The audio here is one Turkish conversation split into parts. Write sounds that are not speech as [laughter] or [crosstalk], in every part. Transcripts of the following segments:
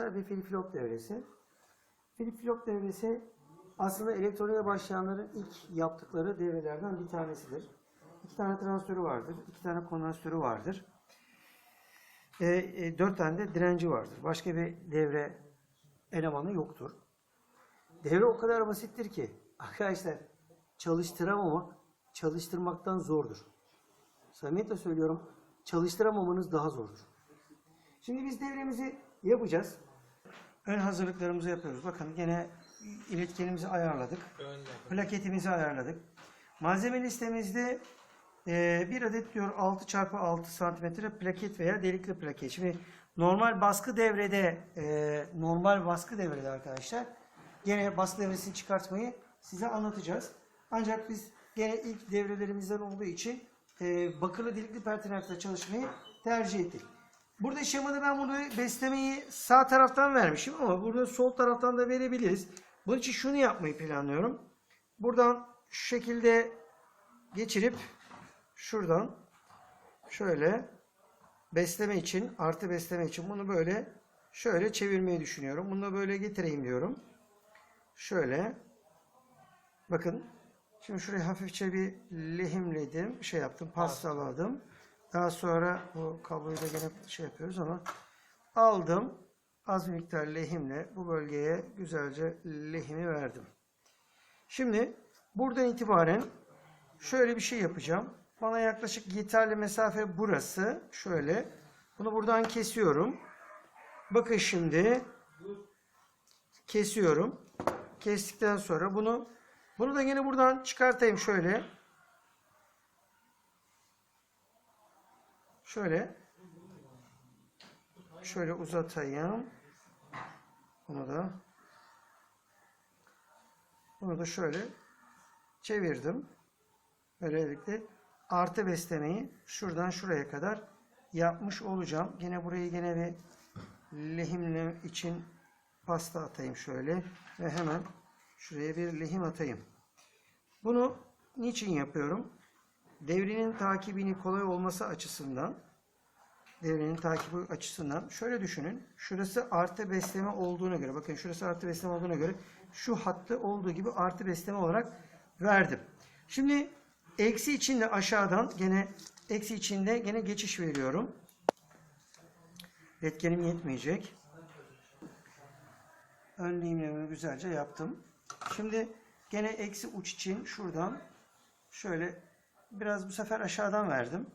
arkadaşlar bir flip-flop devresi. Flip-flop devresi aslında elektroniğe başlayanların ilk yaptıkları devrelerden bir tanesidir. İki tane transistörü vardır, iki tane kondansatörü vardır. E, e, dört tane de direnci vardır. Başka bir devre elemanı yoktur. Devre o kadar basittir ki [laughs] arkadaşlar çalıştıramamak çalıştırmaktan zordur. Samimiyetle söylüyorum çalıştıramamanız daha zordur. Şimdi biz devremizi yapacağız. Ön hazırlıklarımızı yapıyoruz. Bakın gene iletkenimizi ayarladık. Plaketimizi ayarladık. Malzeme listemizde e, bir adet diyor 6 çarpı 6 santimetre plaket veya delikli plaket. Şimdi normal baskı devrede e, normal baskı devrede arkadaşlar gene baskı devresini çıkartmayı size anlatacağız. Ancak biz gene ilk devrelerimizden olduğu için e, bakırlı delikli pertinakla çalışmayı tercih ettik. Burada şemada ben bunu beslemeyi sağ taraftan vermişim ama burada sol taraftan da verebiliriz. Bunun için şunu yapmayı planlıyorum. Buradan şu şekilde geçirip şuradan şöyle besleme için artı besleme için bunu böyle şöyle çevirmeyi düşünüyorum. Bunu da böyle getireyim diyorum. Şöyle bakın şimdi şuraya hafifçe bir lehimledim şey yaptım pastaladım. Daha sonra bu kabloyu da gene şey yapıyoruz ama aldım az miktar lehimle bu bölgeye güzelce lehimi verdim. Şimdi buradan itibaren şöyle bir şey yapacağım. Bana yaklaşık yeterli mesafe burası. Şöyle. Bunu buradan kesiyorum. Bakın şimdi kesiyorum. Kestikten sonra bunu bunu da yine buradan çıkartayım şöyle. Şöyle şöyle uzatayım. Bunu da bunu da şöyle çevirdim. Böylelikle artı beslemeyi şuradan şuraya kadar yapmış olacağım. Yine burayı yine bir lehimle için pasta atayım şöyle ve hemen şuraya bir lehim atayım. Bunu niçin yapıyorum? Devrenin takibini kolay olması açısından devrenin takibi açısından şöyle düşünün. Şurası artı besleme olduğuna göre bakın şurası artı besleme olduğuna göre şu hattı olduğu gibi artı besleme olarak verdim. Şimdi eksi içinde aşağıdan gene eksi içinde gene geçiş veriyorum. Etkenim yetmeyecek. Ön lehimlememi güzelce yaptım. Şimdi gene eksi uç için şuradan şöyle biraz bu sefer aşağıdan verdim.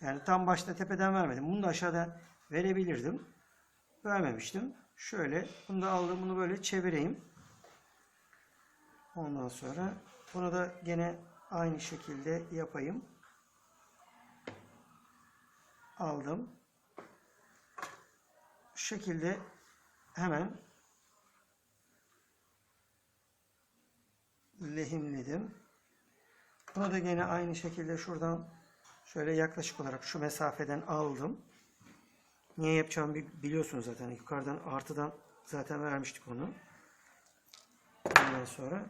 Yani tam başta tepeden vermedim. Bunu da aşağıda verebilirdim. Vermemiştim. Şöyle bunu da aldım. Bunu böyle çevireyim. Ondan sonra bunu da gene aynı şekilde yapayım. Aldım. Şu şekilde hemen lehimledim. Bunu da gene aynı şekilde şuradan şöyle yaklaşık olarak şu mesafeden aldım. Niye yapacağımı bi- biliyorsunuz zaten. Yukarıdan artıdan zaten vermiştik onu. Ondan sonra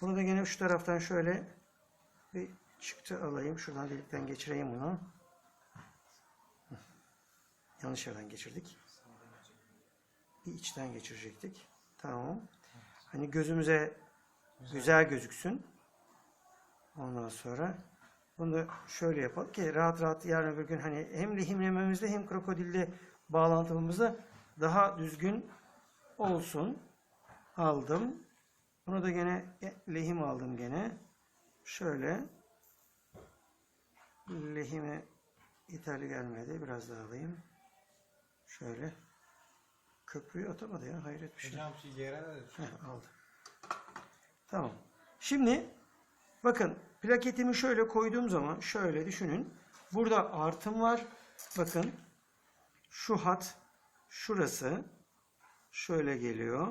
bunu da gene şu taraftan şöyle bir çıktı alayım. Şuradan delikten geçireyim bunu. Yanlış yerden geçirdik. Bir içten geçirecektik. Tamam. Hani gözümüze güzel gözüksün. Ondan sonra bunu şöyle yapalım ki rahat rahat yarın öbür gün hani hem lehimlememizde hem krokodille bağlantımızda daha düzgün olsun. Aldım. Bunu da gene lehim aldım gene. Şöyle lehime yeterli gelmedi. Biraz daha alayım. Şöyle. Köprüyü atamadı ya. Hayret bir şey. Hocam şu yere de Heh, aldı. Tamam. Şimdi bakın plaketimi şöyle koyduğum zaman şöyle düşünün. Burada artım var. Bakın şu hat şurası şöyle geliyor.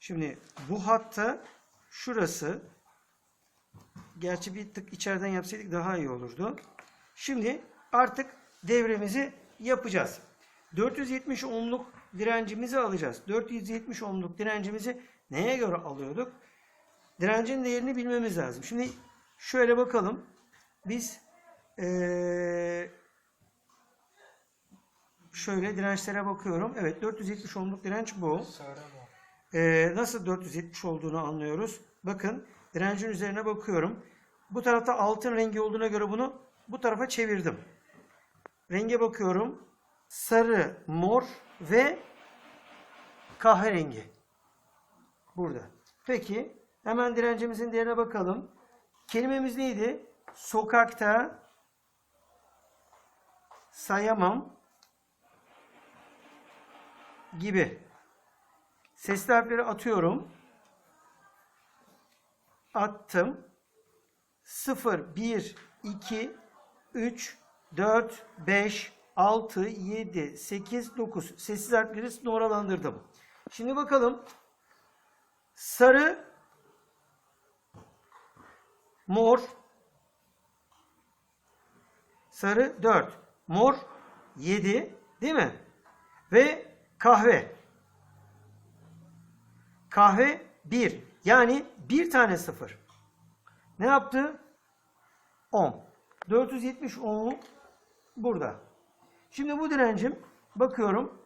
Şimdi bu hatta şurası gerçi bir tık içeriden yapsaydık daha iyi olurdu. Şimdi artık devremizi yapacağız. 470 ohmluk direncimizi alacağız. 470 ohmluk direncimizi neye göre alıyorduk? Direncin değerini bilmemiz lazım. Şimdi şöyle bakalım. Biz eee Şöyle dirençlere bakıyorum. Evet 470 ohmluk direnç bu. Ee, nasıl 470 olduğunu anlıyoruz. Bakın direncin üzerine bakıyorum. Bu tarafta altın rengi olduğuna göre bunu bu tarafa çevirdim. Renge bakıyorum. Sarı, mor ve kahverengi. Burada. Peki hemen direncimizin değerine bakalım. Kelimemiz neydi? Sokakta sayamam gibi. Sesli harfleri atıyorum. Attım. 0, 1, 2, 3, 4, 5, 6, 7, 8, 9. Sessiz harfleri numaralandırdım. Şimdi bakalım. Sarı, mor, sarı 4, mor 7 değil mi? Ve kahve. Kahve 1. Yani bir tane sıfır. Ne yaptı? 10. 470 ohmluk burada. Şimdi bu direncim bakıyorum.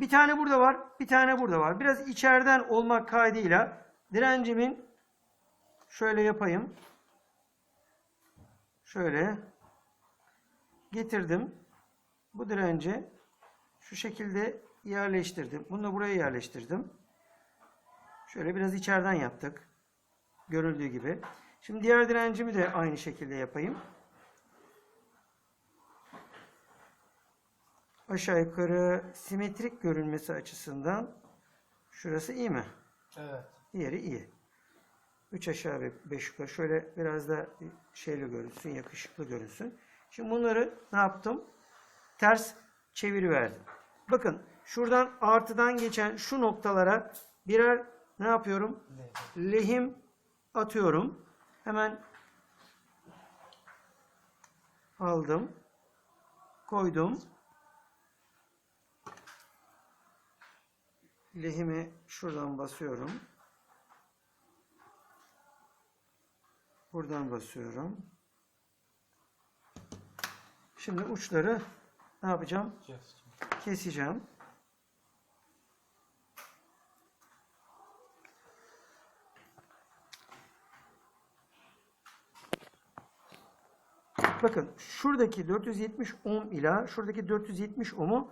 Bir tane burada var, bir tane burada var. Biraz içeriden olmak kaydıyla direncimin şöyle yapayım. Şöyle getirdim. Bu direnci şu şekilde yerleştirdim. Bunu da buraya yerleştirdim. Şöyle biraz içeriden yaptık. Görüldüğü gibi. Şimdi diğer direncimi de aynı şekilde yapayım. Aşağı yukarı simetrik görünmesi açısından şurası iyi mi? Evet. Diğeri iyi. 3 aşağı ve 5 yukarı. Şöyle biraz da şeyli görünsün, yakışıklı görünsün. Şimdi bunları ne yaptım? Ters çeviriverdim. Bakın şuradan artıdan geçen şu noktalara birer ne yapıyorum? Lehim atıyorum. Hemen aldım. Koydum. Lehimi şuradan basıyorum. Buradan basıyorum. Şimdi uçları ne yapacağım? Keseceğim. Bakın şuradaki 470 ohm ile şuradaki 470 ohm'u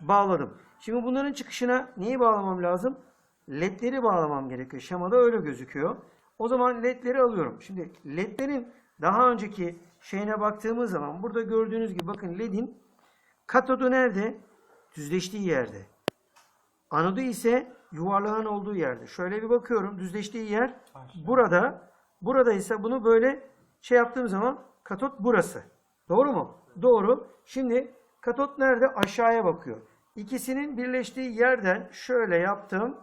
bağladım. Şimdi bunların çıkışına neyi bağlamam lazım? LED'leri bağlamam gerekiyor. Şemada öyle gözüküyor. O zaman LED'leri alıyorum. Şimdi LED'lerin daha önceki şeyine baktığımız zaman burada gördüğünüz gibi bakın LED'in katodu nerede? Düzleştiği yerde. Anodu ise yuvarlağın olduğu yerde. Şöyle bir bakıyorum. Düzleştiği yer burada. Burada ise bunu böyle şey yaptığım zaman katot burası. Doğru mu? Doğru. Şimdi katot nerede? Aşağıya bakıyor. İkisinin birleştiği yerden şöyle yaptım.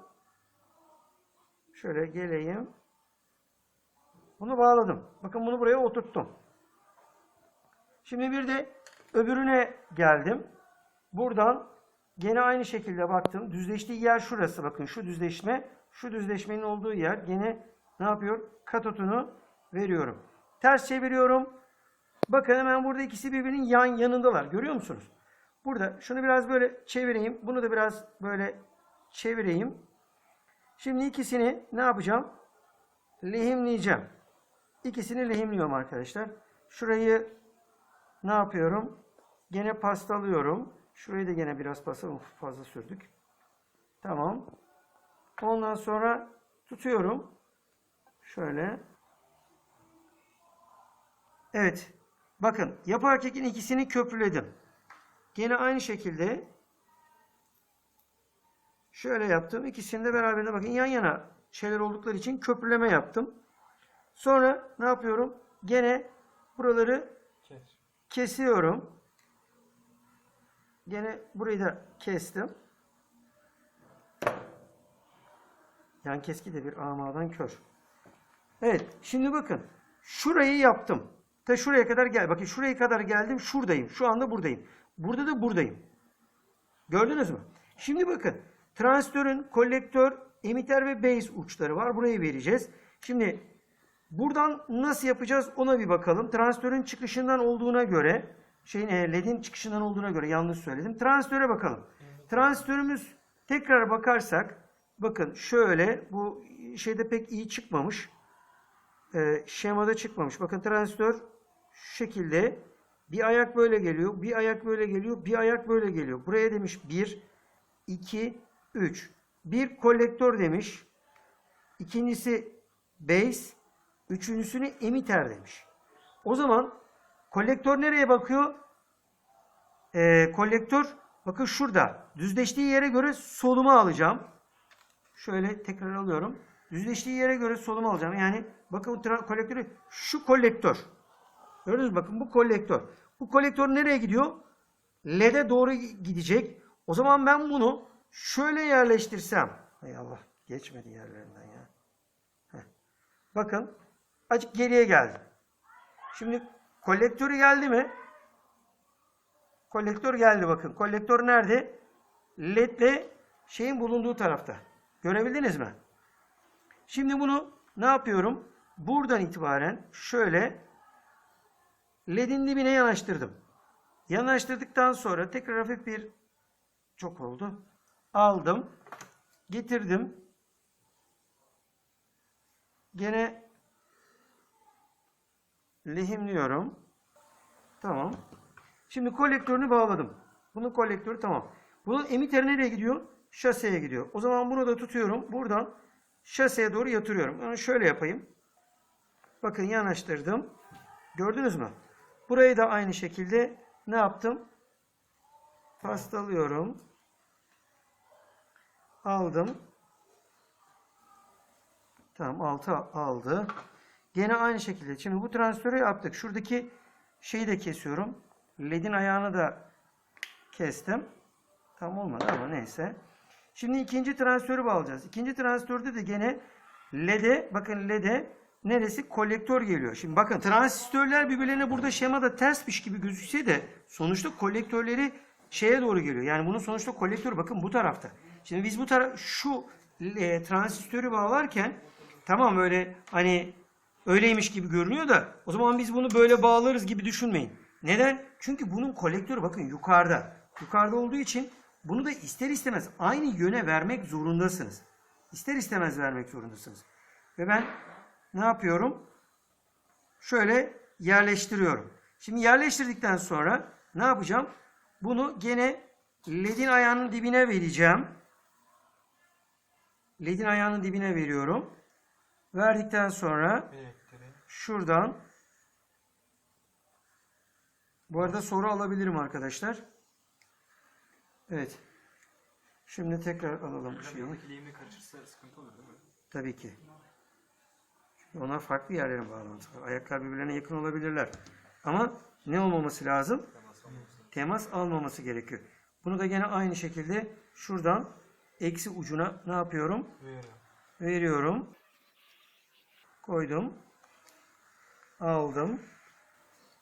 Şöyle geleyim. Bunu bağladım. Bakın bunu buraya oturttum. Şimdi bir de öbürüne geldim. Buradan gene aynı şekilde baktım. Düzleştiği yer şurası. Bakın şu düzleşme. Şu düzleşmenin olduğu yer gene ne yapıyor? Katotunu veriyorum. Ters çeviriyorum. Bakın hemen burada ikisi birbirinin yan yanındalar. Görüyor musunuz? Burada şunu biraz böyle çevireyim. Bunu da biraz böyle çevireyim. Şimdi ikisini ne yapacağım? Lehimleyeceğim. İkisini lehimliyorum arkadaşlar. Şurayı ne yapıyorum? Gene pastalıyorum. Şurayı da gene biraz pasta fazla sürdük. Tamam. Ondan sonra tutuyorum. Şöyle. Evet. Bakın yapı erkekin ikisini köprüledim. Gene aynı şekilde şöyle yaptım. İkisini de beraberinde bakın yan yana şeyler oldukları için köprüleme yaptım. Sonra ne yapıyorum? Gene buraları Kes. kesiyorum. Gene burayı da kestim. Yan keski de bir amadan kör. Evet, şimdi bakın. Şurayı yaptım. Ta şuraya kadar gel. Bakın şuraya kadar geldim. Şuradayım. Şu anda buradayım. Burada da buradayım. Gördünüz mü? Şimdi bakın. Transistörün kolektör, emiter ve base uçları var. Burayı vereceğiz. Şimdi buradan nasıl yapacağız ona bir bakalım. Transistörün çıkışından olduğuna göre şeyin e, LED'in çıkışından olduğuna göre yanlış söyledim. Transistöre bakalım. Transistörümüz tekrar bakarsak bakın şöyle bu şeyde pek iyi çıkmamış. Ee, şemada çıkmamış. Bakın transistör şu şekilde bir ayak böyle geliyor, bir ayak böyle geliyor, bir ayak böyle geliyor. Buraya demiş 1, 2, 3. Bir kolektör demiş. İkincisi base, üçüncüsünü emitter demiş. O zaman kolektör nereye bakıyor? Ee, kolektör bakın şurada. Düzleştiği yere göre solumu alacağım. Şöyle tekrar alıyorum. Düzleştiği yere göre solumu alacağım. Yani bakın bu kolektörü şu kolektör. Gördünüz mü? Bakın bu kolektör. Bu kolektör nereye gidiyor? LED'e doğru gidecek. O zaman ben bunu şöyle yerleştirsem. Hay Allah geçmedi yerlerinden ya. Heh. Bakın açık geriye geldi. Şimdi kolektörü geldi mi? Kolektör geldi bakın. Kolektör nerede? LED'le şeyin bulunduğu tarafta. Görebildiniz mi? Şimdi bunu ne yapıyorum? Buradan itibaren şöyle LED'in dibine yanaştırdım. Yanaştırdıktan sonra tekrar hafif bir çok oldu. Aldım. Getirdim. Gene lehimliyorum. Tamam. Şimdi kolektörünü bağladım. Bunun kolektörü tamam. Bunun emiteri nereye gidiyor? Şaseye gidiyor. O zaman bunu da tutuyorum. Buradan şaseye doğru yatırıyorum. Yani şöyle yapayım. Bakın yanaştırdım. Gördünüz mü? Burayı da aynı şekilde ne yaptım? Pastalıyorum. Aldım. Tamam altı aldı. Gene aynı şekilde. Şimdi bu transferi yaptık. Şuradaki şeyi de kesiyorum. LED'in ayağını da kestim. Tam olmadı ama neyse. Şimdi ikinci transförü bağlayacağız. İkinci transistörde de gene LED'e bakın LED'e neresi kolektör geliyor. Şimdi bakın transistörler birbirlerine burada şemada tersmiş gibi gözükse de sonuçta kolektörleri şeye doğru geliyor. Yani bunun sonuçta kolektörü bakın bu tarafta. Şimdi biz bu taraf şu e, transistörü bağlarken tamam öyle hani öyleymiş gibi görünüyor da o zaman biz bunu böyle bağlarız gibi düşünmeyin. Neden? Çünkü bunun kolektörü bakın yukarıda. Yukarıda olduğu için bunu da ister istemez aynı yöne vermek zorundasınız. İster istemez vermek zorundasınız. Ve ben ne yapıyorum? Şöyle yerleştiriyorum. Şimdi yerleştirdikten sonra ne yapacağım? Bunu gene ledin ayağının dibine vereceğim. Ledin ayağının dibine veriyorum. Verdikten sonra şuradan bu arada soru alabilirim arkadaşlar. Evet. Şimdi tekrar alalım şeyi. Yanındaki karışırsa sıkıntı olur değil mi? Tabii ki. Çünkü onlar farklı yerlerin bağlantıları. Ayaklar birbirlerine yakın olabilirler. Ama ne olmaması lazım? Temas olmaması. Temas almaması gerekiyor. Bunu da gene aynı şekilde şuradan eksi ucuna ne yapıyorum? Veriyorum. Veriyorum. Koydum. Aldım.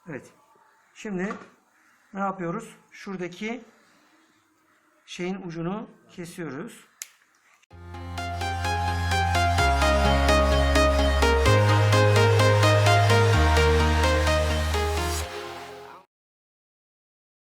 Evet. Şimdi ne yapıyoruz? Şuradaki şeyin ucunu kesiyoruz.